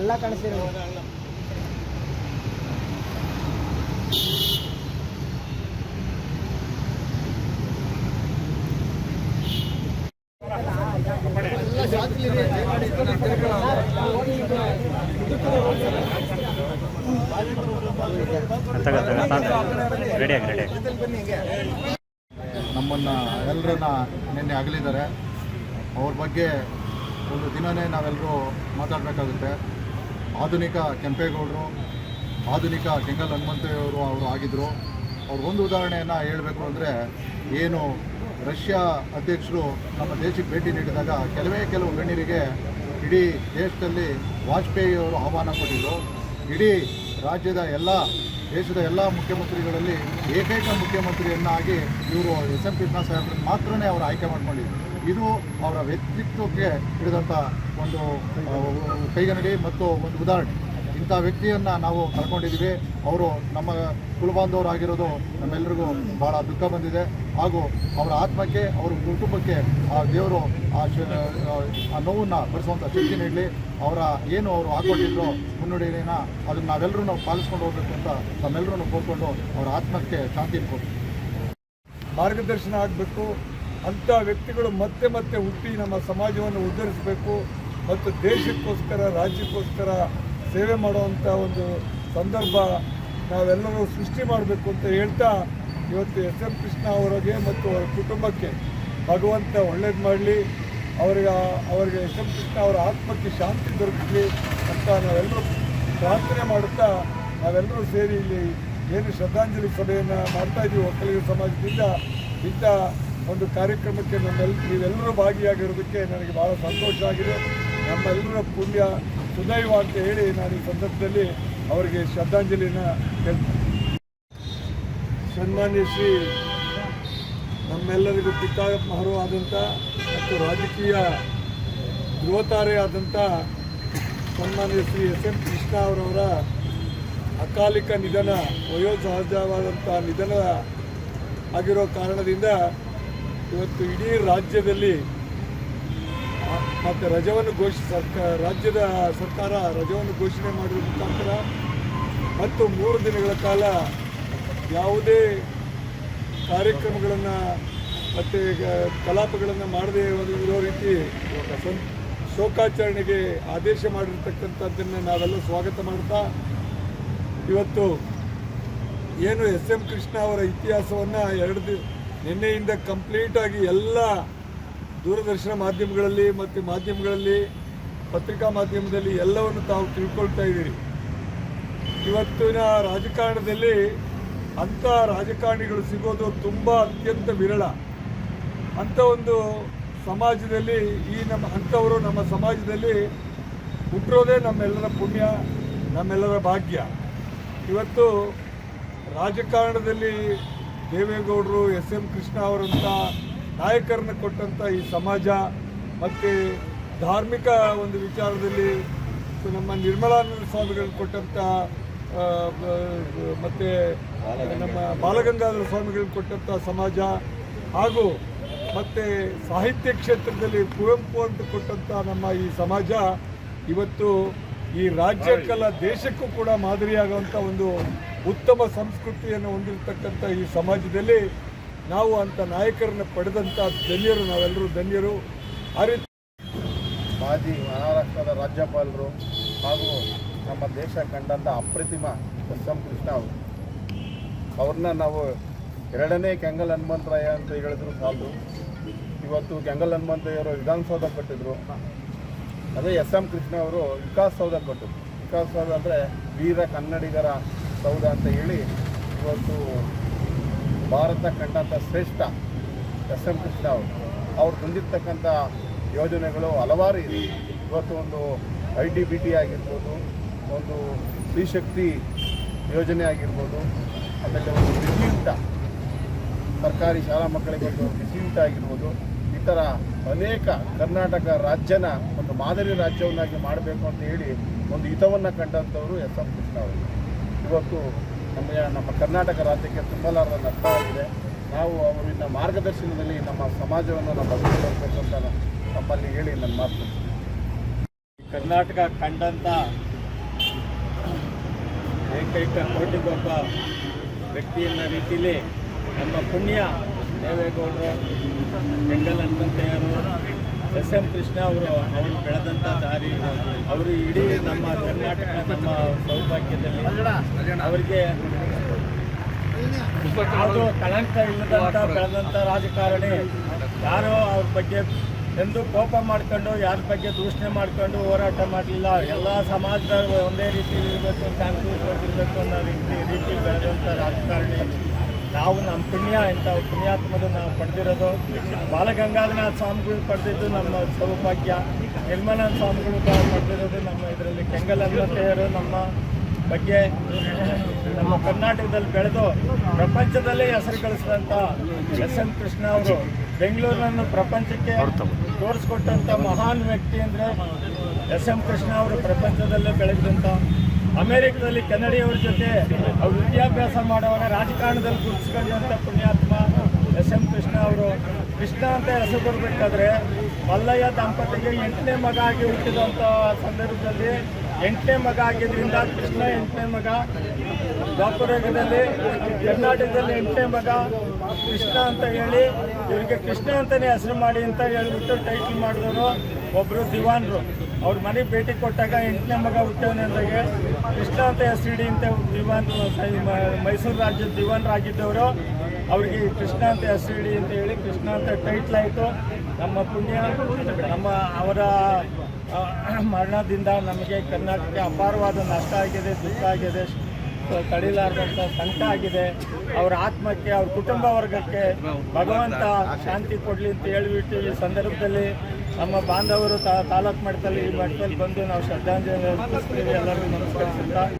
ಎಲ್ಲ ಕಾಣಿಸ್ತೀರ ನಮ್ಮನ್ನ ಕಾಣಿಸ್ತಿದೆ ರೆಡಿಯಾಗಿ ರೆಡಿಯಾಗಿ ನಮ್ಮನ್ನು ಎಲ್ಲರನ್ನ ನಿನ್ನೆ ಆಗಲಿದ್ದಾರೆ ಅವ್ರ ಬಗ್ಗೆ ಒಂದು ದಿನನೇ ನಾವೆಲ್ಲರೂ ಮಾತಾಡಬೇಕಾಗುತ್ತೆ. ಆಧುನಿಕ ಕೆಂಪೇಗೌಡರು, ಆಧುನಿಕ ಕೆಂಗಲ್ ಹನುಮಂತಯ್ಯವರು ಅವರು ಆಗಿದ್ದರು ಅವ್ರ ಒಂದು ಉದಾಹರಣೆಯನ್ನು ಹೇಳಬೇಕು ಅಂದರೆ ಏನು ರಷ್ಯಾ ಅಧ್ಯಕ್ಷರು ನಮ್ಮ ದೇಶಕ್ಕೆ ಭೇಟಿ ನೀಡಿದಾಗ ಕೆಲವೇ ಕೆಲವು ಗಣ್ಯರಿಗೆ ಇಡೀ ದೇಶದಲ್ಲಿ ವಾಜಪೇಯಿ ಅವರು ಆಹ್ವಾನ ಕೊಟ್ಟಿದ್ದರು ಇಡೀ ರಾಜ್ಯದ ಎಲ್ಲ, ದೇಶದ ಎಲ್ಲ ಮುಖ್ಯಮಂತ್ರಿಗಳಲ್ಲಿ ಏಕೈಕ ಮುಖ್ಯಮಂತ್ರಿಯನ್ನಾಗಿ ಇವರು ಎಸ್ ಎಂ ಕೃಷ್ಣ ಸಾಹೇಬ್ರನ್ನ ಮಾತ್ರನೇ ಅವರು ಆಯ್ಕೆ ಮಾಡ್ಕೊಂಡಿದ್ರು. ಇದು ಅವರ ವ್ಯಕ್ತಿತ್ವಕ್ಕೆ ಹಿಡಿದಂಥ ಒಂದು ಕೈಗನ್ನಡಿ ಮತ್ತು ಒಂದು ಉದಾಹರಣೆ. ಇಂಥ ವ್ಯಕ್ತಿಯನ್ನು ನಾವು ಕಳ್ಕೊಂಡಿದ್ದೀವಿ ಅವರು ನಮ್ಮ ಕುಲಬಾಂಧವರಾಗಿರೋದು ನಮ್ಮೆಲ್ಲರಿಗೂ ಭಾಳ ದುಃಖ ಬಂದಿದೆ. ಹಾಗೂ ಅವರ ಆತ್ಮಕ್ಕೆ, ಅವರ ಕುಟುಂಬಕ್ಕೆ ಆ ದೇವರು ಆ ಆ ನೋವನ್ನು ಭರಿಸುವಂಥ ಶಕ್ತಿ ನೀಡಲಿ. ಅವರ ಏನು ಅವರು ಹಾಕೊಂಡಿದ್ರು ಮುನ್ನುಡಿನ ಅದನ್ನು ನಾವೆಲ್ಲರೂ ನಾವು ಪಾಲಿಸ್ಕೊಂಡು ಹೋಗಬೇಕು ಅಂತ ನಮ್ಮೆಲ್ಲರೂ ಕೋರ್ಕೊಂಡು ಅವರ ಆತ್ಮಕ್ಕೆ ಶಾಂತಿ ಕೊಡ್ತೀವಿ ಮಾರ್ಗದರ್ಶನ ಆಗಬೇಕು. ಅಂಥ ವ್ಯಕ್ತಿಗಳು ಮತ್ತೆ ಮತ್ತೆ ಹುಟ್ಟಿ ನಮ್ಮ ಸಮಾಜವನ್ನು ಉದ್ಧರಿಸಬೇಕು ಮತ್ತು ದೇಶಕ್ಕೋಸ್ಕರ, ರಾಜ್ಯಕ್ಕೋಸ್ಕರ ಸೇವೆ ಮಾಡುವಂಥ ಒಂದು ಸಂದರ್ಭ ನಾವೆಲ್ಲರೂ ಸೃಷ್ಟಿ ಮಾಡಬೇಕು ಅಂತ ಹೇಳ್ತಾ ಇವತ್ತು ಎಸ್ ಎಂ ಕೃಷ್ಣ ಅವರಿಗೆ ಮತ್ತು ಅವರ ಕುಟುಂಬಕ್ಕೆ ಭಗವಂತ ಒಳ್ಳೇದು ಮಾಡಲಿ. ಅವರಿಗೆ ಅವರಿಗೆ ಎಸ್ ಎಂ ಕೃಷ್ಣ ಅವರ ಆತ್ಮಕ್ಕೆ ಶಾಂತಿ ದೊರಕಲಿ ಅಂತ ನಾವೆಲ್ಲರೂ ಪ್ರಾರ್ಥನೆ ಮಾಡುತ್ತಾ ನಾವೆಲ್ಲರೂ ಸೇರಿ ಇಲ್ಲಿ ಏನು ಶ್ರದ್ಧಾಂಜಲಿ ಸಭೆಯನ್ನು ಮಾಡ್ತಾ ಇದ್ದೀವಿ ಒಕ್ಕಲಿಗ ಸಮಾಜದಿಂದ ಇಂಥ ಒಂದು ಕಾರ್ಯಕ್ರಮಕ್ಕೆ ನಮ್ಮೆಲ್ಲ ನೀವೆಲ್ಲರೂ ಭಾಗಿಯಾಗಿರೋದಕ್ಕೆ ನನಗೆ ಭಾಳ ಸಂತೋಷ ಆಗಿದೆ. ನಮ್ಮೆಲ್ಲರ ಪುಣ್ಯ ಸುದೈವ ಅಂತ ಹೇಳಿ ನಾನು ಈ ಸಂದರ್ಭದಲ್ಲಿ ಅವರಿಗೆ ಶ್ರದ್ಧಾಂಜಲಿನ ಹೇಳ್ತೀನಿ. ಸನ್ಮಾನ್ಯ ಶ್ರೀ ನಮ್ಮೆಲ್ಲರಿಗೂ ಪಿತಾಮಹರು ಆದಂಥ ಮತ್ತು ರಾಜಕೀಯ ಧ್ರುವತಾರೆ ಆದಂಥ ಸನ್ಮಾನ್ಯ ಶ್ರೀ ಎಸ್ ಎಂ ಕೃಷ್ಣ ಅವರವರ ಅಕಾಲಿಕ ನಿಧನ ವಯೋಸಹಜವಾದಂಥ ನಿಧನ ಆಗಿರೋ ಕಾರಣದಿಂದ ಇವತ್ತು ಇಡೀ ರಾಜ್ಯದಲ್ಲಿ ಮತ್ತು ರಜವನ್ನು ಘೋಷ ಸರ್ಕಾರ ರಾಜ್ಯದ ಸರ್ಕಾರ ರಜವನ್ನು ಘೋಷಣೆ ಮಾಡಿದ ಮುಖಾಂತರ ಮತ್ತು ಮೂರು ದಿನಗಳ ಕಾಲ ಯಾವುದೇ ಕಾರ್ಯಕ್ರಮಗಳನ್ನು ಮತ್ತು ಕಲಾಪಗಳನ್ನು ಮಾಡದೇ ಇರೋ ರೀತಿ ಶೋಕಾಚರಣೆಗೆ ಆದೇಶ ಮಾಡಿರ್ತಕ್ಕಂಥದ್ದನ್ನು ನಾವೆಲ್ಲ ಸ್ವಾಗತ ಮಾಡ್ತಾ, ಇವತ್ತು ಏನು ಎಸ್ ಎಂ ಕೃಷ್ಣ ಅವರ ಇತಿಹಾಸವನ್ನು ಎರಡು ದಿ ನಿನ್ನೆಯಿಂದ ಕಂಪ್ಲೀಟಾಗಿ ಎಲ್ಲ ದೂರದರ್ಶನ ಮಾಧ್ಯಮಗಳಲ್ಲಿ ಮತ್ತು ಮಾಧ್ಯಮಗಳಲ್ಲಿ, ಪತ್ರಿಕಾ ಮಾಧ್ಯಮದಲ್ಲಿ ಎಲ್ಲವನ್ನು ತಾವು ತಿಳ್ಕೊಳ್ತಾ ಇದ್ದೀರಿ. ಇವತ್ತಿನ ರಾಜಕಾರಣದಲ್ಲಿ ಅಂಥ ರಾಜಕಾರಣಿಗಳು ಸಿಗೋದು ತುಂಬ ಅತ್ಯಂತ ವಿರಳ. ಅಂಥ ಒಂದು ಸಮಾಜದಲ್ಲಿ ಈ ನಮ್ಮ, ಅಂಥವರು ನಮ್ಮ ಸಮಾಜದಲ್ಲಿ ಹುಟ್ಟಿರೋದೇ ನಮ್ಮೆಲ್ಲರ ಪುಣ್ಯ, ನಮ್ಮೆಲ್ಲರ ಭಾಗ್ಯ. ಇವತ್ತು ರಾಜಕಾರಣದಲ್ಲಿ ದೇವೇಗೌಡರು ಎಸ್ ಎಂ ಕೃಷ್ಣ ಅವರಂಥ ನಾಯಕರನ್ನು ಕೊಟ್ಟಂಥ ಈ ಸಮಾಜ ಮತ್ತು ಧಾರ್ಮಿಕ ಒಂದು ವಿಚಾರದಲ್ಲಿ ನಮ್ಮ ನಿರ್ಮಲಾನಂದ ಸ್ವಾಮಿಗಳು ಕೊಟ್ಟಂಥ ಮತ್ತು ನಮ್ಮ ಬಾಲಗಂಗಾಧರ ಸ್ವಾಮಿಗಳು ಕೊಟ್ಟಂಥ ಸಮಾಜ ಹಾಗೂ ಮತ್ತು ಸಾಹಿತ್ಯ ಕ್ಷೇತ್ರದಲ್ಲಿ ಕುವೆಂಪು ಅಂತ ಕೊಟ್ಟಂಥ ನಮ್ಮ ಈ ಸಮಾಜ ಇವತ್ತು ಈ ರಾಜ್ಯಕ್ಕಲ್ಲ ದೇಶಕ್ಕೂ ಕೂಡ ಮಾದರಿಯಾಗುವಂಥ ಒಂದು ಉತ್ತಮ ಸಂಸ್ಕೃತಿಯನ್ನು ಹೊಂದಿರತಕ್ಕಂಥ ಈ ಸಮಾಜದಲ್ಲಿ ನಾವು ಅಂಥ ನಾಯಕರನ್ನು ಪಡೆದಂಥ ಧನ್ಯರು, ನಾವೆಲ್ಲರೂ ಧನ್ಯರು. ಆ ರೀತಿ ಮಾಜಿ ಮಹಾರಾಷ್ಟ್ರದ ರಾಜ್ಯಪಾಲರು ಹಾಗೂ ನಮ್ಮ ದೇಶ ಕಂಡಂಥ ಅಪ್ರತಿಮ ಕೃಷ್ಣ ಅವರು. ಅವ್ರನ್ನ ನಾವು ಎರಡನೇ ಕೆಂಗಲ್ ಹನುಮಂತರಾಯ ಅಂತ ಹೇಳಿದ್ರು ಸಾಲು ಇವತ್ತು ಕೆಂಗಲ್ ಹನುಮಂತಯ್ಯವರು ವಿಧಾನಸೌಧ ಕಟ್ಟಿದ್ರು. ಅದೇ ಎಸ್ ಎಂ ಕೃಷ್ಣ ಅವರು ವಿಕಾಸ್ ಸೌಧ ಕಟ್ಟಿದ್ರು. ವಿಕಾಸ್ ಸೌಧ ಅಂದರೆ ವೀರ ಕನ್ನಡಿಗರ ಸೌಧ ಅಂತ ಹೇಳಿ ಇವತ್ತು ಭಾರತ ಕಂಡಂಥ ಶ್ರೇಷ್ಠ ಎಸ್ ಎಂ ಕೃಷ್ಣ ಅವರು. ಅವ್ರು ತಂದಿರ್ತಕ್ಕಂಥ ಯೋಜನೆಗಳು ಹಲವಾರು ಇದೆ. ಇವತ್ತು ಒಂದು ಐ ಟಿ ಬಿ ಟಿ ಆಗಿರ್ಬೋದು, ಒಂದು ಸ್ತ್ರೀಶಕ್ತಿ ಯೋಜನೆ ಆಗಿರ್ಬೋದು, ಆಮೇಲೆ ಒಂದು ಬಿಸಿಯೂಟ ಸರ್ಕಾರಿ ಶಾಲಾ ಮಕ್ಕಳಿಗೆ ಒಂದು ಬಿಸಿಯೂಟ ಆಗಿರ್ಬೋದು, ಈ ಥರ ಅನೇಕ ಕರ್ನಾಟಕ ರಾಜ್ಯನ ಒಂದು ಮಾದರಿ ರಾಜ್ಯವನ್ನಾಗಿ ಮಾಡಬೇಕು ಅಂತ ಹೇಳಿ ಒಂದು ಹಿತವನ್ನು ಕಂಡಂಥವರು ಎಸ್ ಎಂ ಕೃಷ್ಣ ಅವರು. ಇವತ್ತು ನಮ್ಮ ನಮ್ಮ ಕರ್ನಾಟಕ ರಾಜ್ಯಕ್ಕೆ ತುಂಬಲಾರದ ನಷ್ಟ ಆಗಿದೆ. ನಾವು ಅವರಿಂದ ಮಾರ್ಗದರ್ಶನದಲ್ಲಿ ನಮ್ಮ ಸಮಾಜವನ್ನು ನಾವು ಮಾಡಬೇಕು ಅಂತ ನಮ್ಮಲ್ಲಿ ಹೇಳಿ ನನ್ನ ಮಾತು. ಕರ್ನಾಟಕ ಕಂಡಂಥ ಏಕೈಕ ಕೋಟಿಗೊಬ್ಬ ವ್ಯಕ್ತಿಯನ್ನ ರೀತಿಯಲ್ಲಿ ನಮ್ಮ ಪುಣ್ಯ ದೇವೇಗೌಡರು ಬೆಂಗಲ್ ಹನುಮಂತಯ್ಯರು ಎಸ್ ಎಂ ಕೃಷ್ಣ ಅವರು ಅವರು ಬೆಳೆದಂಥ ದಾರಿ ಅವರು ಇಡೀ ನಮ್ಮ ಕರ್ನಾಟಕ, ನಮ್ಮ ಸೌಭಾಗ್ಯದಲ್ಲಿ ಅವರಿಗೆ ಯಾವುದು ಕಳಂಕ ಇಲ್ಲದಂತ ಬೆಳೆದಂಥ ರಾಜಕಾರಣಿ, ಯಾರೋ ಅವ್ರ ಬಗ್ಗೆ ಎಂದು ಕೋಪ ಮಾಡ್ಕೊಂಡು, ಯಾರ ಬಗ್ಗೆ ದೂಷಣೆ ಮಾಡ್ಕೊಂಡು ಹೋರಾಟ ಮಾಡಲಿಲ್ಲ. ಎಲ್ಲ ಸಮಾಜದ ಒಂದೇ ರೀತಿ ಇರಬೇಕು ಶಾಂತಿಯುತವಾಗಿರಬೇಕು ಅನ್ನೋ ರೀತಿ ರೀತಿ ಬೆಳೆದಂಥ ರಾಜಕಾರಣಿ. ನಾವು ನಮ್ಮ ಪುಣ್ಯ ಇಂಥ ಪುಣ್ಯಾತ್ಮರು ನಾವು ಪಡೆದಿರೋದು, ಬಾಲಗಂಗಾಧರನಾಥ ಸ್ವಾಮಿಗಳು ಪಡೆದಿದ್ದು ನಮ್ಮ ಸೌಭಾಗ್ಯ, ನಿರ್ಮಲಾನಂದ ಸ್ವಾಮಿಗಳು ಪಡೆದಿರೋದು ನಮ್ಮ ಇದರಲ್ಲಿ ಕೆಂಗಲ್ ಹನುಮಂತಯ್ಯರು ನಮ್ಮ ಬಗ್ಗೆ. ನಮ್ಮ ಕರ್ನಾಟಕದಲ್ಲಿ ಬೆಳೆದು ಪ್ರಪಂಚದಲ್ಲೇ ಹೆಸರು ಕಳಿಸಿದಂಥ ಎಸ್ ಎಂ ಕೃಷ್ಣ ಅವರು ಬೆಂಗಳೂರನ್ನು ಪ್ರಪಂಚಕ್ಕೆ ತೋರಿಸ್ಕೊಟ್ಟಂಥ ಮಹಾನ್ ವ್ಯಕ್ತಿ ಅಂದರೆ ಎಸ್ ಎಂ ಕೃಷ್ಣ ಅವರು ಪ್ರಪಂಚದಲ್ಲೇ ಬೆಳೆದಂಥ ಅಮೆರಿಕದಲ್ಲಿ ಕನ್ನಡಿಯವ್ರ ಜೊತೆ ಅವ್ರು ವಿದ್ಯಾಭ್ಯಾಸ ಮಾಡೋವಾಗ ರಾಜಕಾರಣದಲ್ಲಿ ಗುರುತಿಸ್ಕೊಂಡಿರುವಂಥ ಪುಣ್ಯಾತ್ಮ ಎಸ್ ಎಂ ಕೃಷ್ಣ ಅವರು. ಕೃಷ್ಣ ಅಂತ ಹೆಸರು ಬರಬೇಕಾದ್ರೆ ಮಲ್ಲಯ್ಯ ದಂಪತಿಗೆ ಎಂಟನೇ ಮಗ ಆಗಿ ಹುಟ್ಟಿದಂಥ ಸಂದರ್ಭದಲ್ಲಿ ಎಂಟನೇ ಮಗ ಆಗಿದ್ದರಿಂದ ಕೃಷ್ಣ ಎಂಟನೇ ಮಗ. ದ್ವಾಪರಯುಗದಲ್ಲಿ ಕರ್ನಾಟಕದಲ್ಲಿ ಎಂಟನೇ ಮಗ ಕೃಷ್ಣ ಅಂತ ಹೇಳಿ ಇವರಿಗೆ ಕೃಷ್ಣ ಅಂತಲೇ ಹೆಸರು ಮಾಡಿ ಅಂತ ಹೇಳ್ಬಿಟ್ಟು ಟೈಟಲ್ ಮಾಡಿದವರು ಒಬ್ಬರು ದಿವಾನ್ರು. ಅವ್ರ ಮನೆಗೆ ಭೇಟಿ ಕೊಟ್ಟಾಗ ಎಂಟನೇ ಮಗ ಹುಟ್ಟವನೇ ಅಂದಾಗ ಕೃಷ್ಣ ಅಂತ ಹೆಸರಿಡಿ ಅಂತ ದಿವಾನ್ ಮೈಸೂರು ರಾಜ್ಯದ ದಿವಾನರಾಗಿದ್ದವರು. ಅವ್ರಿಗೆ ಕೃಷ್ಣ ಅಂತ ಹೆಸರಿಡಿ ಅಂತ ಹೇಳಿ ಕೃಷ್ಣ ಅಂತ ಟೈಟ್ಲ್ ಆಯಿತು. ನಮ್ಮ ಪುಣ್ಯ, ನಮ್ಮ ಅವರ ಮರಣದಿಂದ ನಮಗೆ ಕರ್ನಾಟಕಕ್ಕೆ ಅಪಾರವಾದ ನಷ್ಟ ಆಗಿದೆ, ದುಃಖ ಆಗಿದೆ ತಡಿಲಾರದಂಥ ಸಂಕಟ ಆಗಿದೆ. ಅವರ ಆತ್ಮಕ್ಕೆ, ಅವ್ರ ಕುಟುಂಬ ವರ್ಗಕ್ಕೆ ಭಗವಂತ ಶಾಂತಿ ಕೊಡಲಿ ಅಂತ ಹೇಳಿಬಿಟ್ಟು ಈ ಸಂದರ್ಭದಲ್ಲಿ ನಮ್ಮ ಬಾಂಧವರು ತಾಲೂಕು ಮಟ್ಟದಲ್ಲಿ ಈ ಮಟ್ಟದಲ್ಲಿ ಬಂದು ನಾವು ಶ್ರದ್ಧಾಂಜಲಿ ಅರ್ಪಿಸ್ತೀವಿ. ಎಲ್ಲರಿಗೂ ನಮಸ್ಕರಿಸುತ್ತಾ